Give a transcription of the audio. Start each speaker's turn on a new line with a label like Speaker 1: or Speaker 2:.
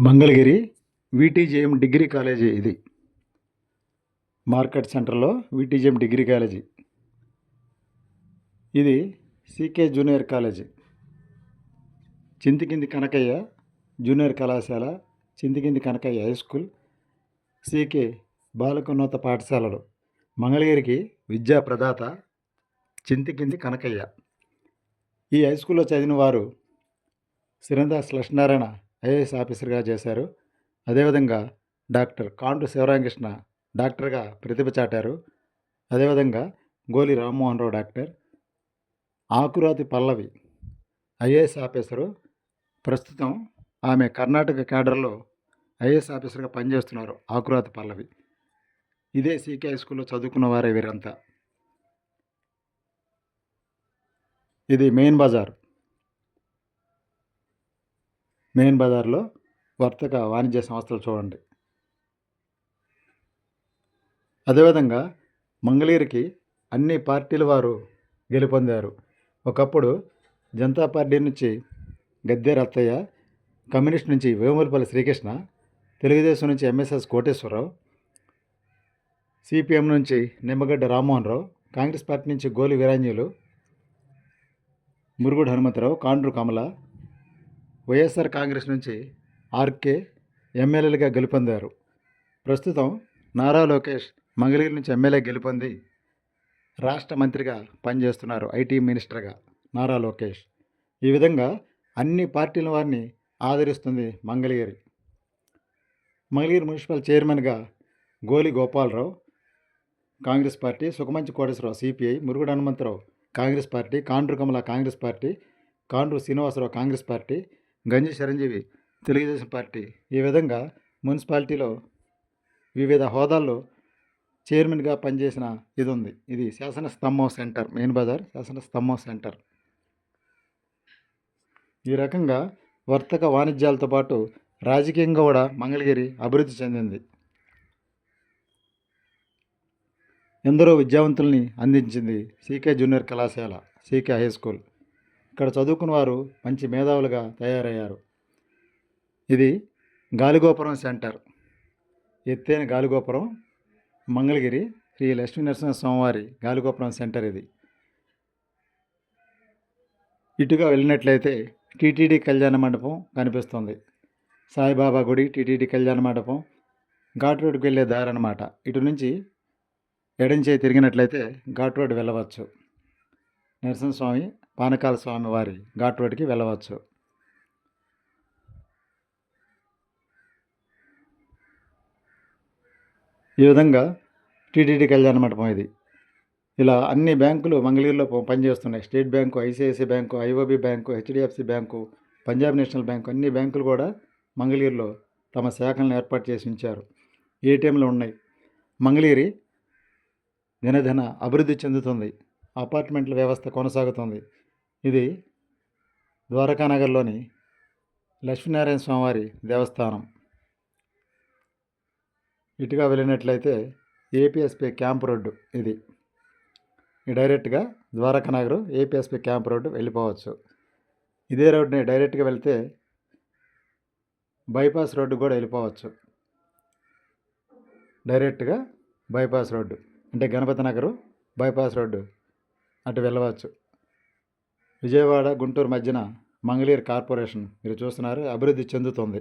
Speaker 1: Mangalagiri VTJM degree college ఇది. Market సెంటర్లో VTJM degree college. ఇది CK junior college. Chintikindi Kanakaiah junior కళాశాల Chintikindi Kanakaiah high school CK బాలకోన్నత పాఠశాలలు. మంగళగిరికి విద్యా ప్రదాత చింతికింది కనకయ్య. ఈ హై స్కూల్లో చదివిన వారు శ్రీనివాస్ లక్ష్మీనారాయణ ఐఏఎస్ ఆఫీసర్గా చేశారు. అదేవిధంగా డాక్టర్ కాంటు శివరామకృష్ణ డాక్టర్గా ప్రతిభ చాటారు. అదేవిధంగా Goli Rammohan Rao doctor Akurathi Pallavi IAS officer. ప్రస్తుతం ఆమె కర్ణాటక క్యాడర్లో ఐఏఎస్ ఆఫీసర్గా పనిచేస్తున్నారు ఆకురాతి పల్లవి. ఇదే సీకే స్కూల్లో చదువుకున్న వారే వీరంతా. ఇది మెయిన్ బజార్. మెయిన్ బజార్లో వర్తక వాణిజ్య సంస్థలు చూడండి. అదేవిధంగా మంగళగిరికి అన్ని పార్టీల వారు గెలుపొందారు. ఒకప్పుడు జనతా పార్టీ నుంచి గద్దె రత్తయ్య కమ్యూనిస్ట్ నుంచి వేములపల్లి శ్రీకృష్ణ తెలుగుదేశం నుంచి ఎంఎస్ఎస్ కోటేశ్వరరావు సిపిఎం నుంచి నిమ్మగడ్డ రామ్మోహన్ రావు కాంగ్రెస్ పార్టీ నుంచి గోలి వీరాంజీలు మురుగుడు హనుమంతరావు కాండ్రు కమల వైఎస్ఆర్ కాంగ్రెస్ నుంచి ఆర్కే ఎమ్మెల్యేలుగా గెలుపొందారు. ప్రస్తుతం నారా లోకేష్ మంగళగిరి నుంచి ఎమ్మెల్యే గెలుపొంది రాష్ట్ర మంత్రిగా పనిచేస్తున్నారు ఐటీ మినిస్టర్గా నారా లోకేష్. ఈ విధంగా అన్ని పార్టీల వారిని ఆదరిస్తుంది మంగళగిరి. మంగళగిరి మున్సిపల్ చైర్మన్గా Goli Gopalarao Congress party Sukhamanchi Koteswararao CPI Murugudu Hanumantharao Congress party Kandru Kamala Congress party Kandru Srinivasarao Congress party Ganji Chiranjeevi Telugudesam party ఈ విధంగా మున్సిపాలిటీలో వివిధ హోదాల్లో చైర్మన్గా పనిచేసిన ఇది ఉంది ఇది శాసన స్తంభం సెంటర్ మెయిన్ బజార్ శాసన స్తంభం సెంటర్. ఈ రకంగా వర్తక వాణిజ్యాలతో పాటు రాజకీయంగా కూడా మంగళగిరి అభివృద్ధి చెందింది. ఎందరో విద్యావంతుల్ని అందించింది సీకే జూనియర్ కళాశాల సీకే హై స్కూల్. ఇక్కడ చదువుకున్న వారు మంచి మేధావులుగా తయారయ్యారు. ఇది గాలిగోపురం సెంటర్. ఎత్తైన గాలిగోపురం మంగళగిరి శ్రీ లక్ష్మీ నరసింహ స్వామివారి గాలిగోపురం సెంటర్ ఇది. ఇటుగా వెళ్ళినట్లయితే టీటీడీ కళ్యాణ మండపం కనిపిస్తుంది. సాయిబాబా గుడి టీటీడీ కళ్యాణ మండపం ఘాట్ రోడ్కి వెళ్ళే దారి అనమాట ఇటు నుంచి ఎడంచే తిరిగినట్లయితే ఘాట్ రోడ్ వెళ్ళవచ్చు. నరసింహస్వామి పానకాల స్వామి వారి ఘాట్ రోడ్కి వెళ్ళవచ్చు. ఈ విధంగా టీటీడీ కళ్యాణ మండపం ఇది. ఇలా అన్ని బ్యాంకులు మంగళగిరిలో పనిచేస్తున్నాయి. State bank ICICI bank IOB bank HDFC bank Punjab national bank అన్ని బ్యాంకులు కూడా మంగళగిరిలో తమ శాఖలను ఏర్పాటు చేసి ఉంచారు. ఏటీఎంలు ఉన్నాయి. మంగళగిరి దినదిన అభివృద్ధి చెందుతుంది. అపార్ట్మెంట్ల వ్యవస్థ కొనసాగుతుంది. ఇది ద్వారకానగర్లోని లక్ష్మీనారాయణ స్వామివారి దేవస్థానం. ఇటుగా వెళ్ళినట్లయితే ఏపీఎస్పీ క్యాంప్ రోడ్డు ఇది. డైరెక్ట్గా ద్వారకానగర్ ఏపీఎస్పీ క్యాంప్ రోడ్డు వెళ్ళిపోవచ్చు. ఇదే రోడ్ని డైరెక్ట్గా వెళ్తే బైపాస్ రోడ్డు కూడా వెళ్ళిపోవచ్చు. డైరెక్ట్గా బైపాస్ రోడ్డు అంటే గణపతి నగరు బైపాస్ రోడ్డు అటు వెళ్ళవచ్చు. విజయవాడ గుంటూరు మధ్యన మంగళగిరి కార్పొరేషన్ మీరు చూస్తున్నారు. అభివృద్ధి చెందుతుంది.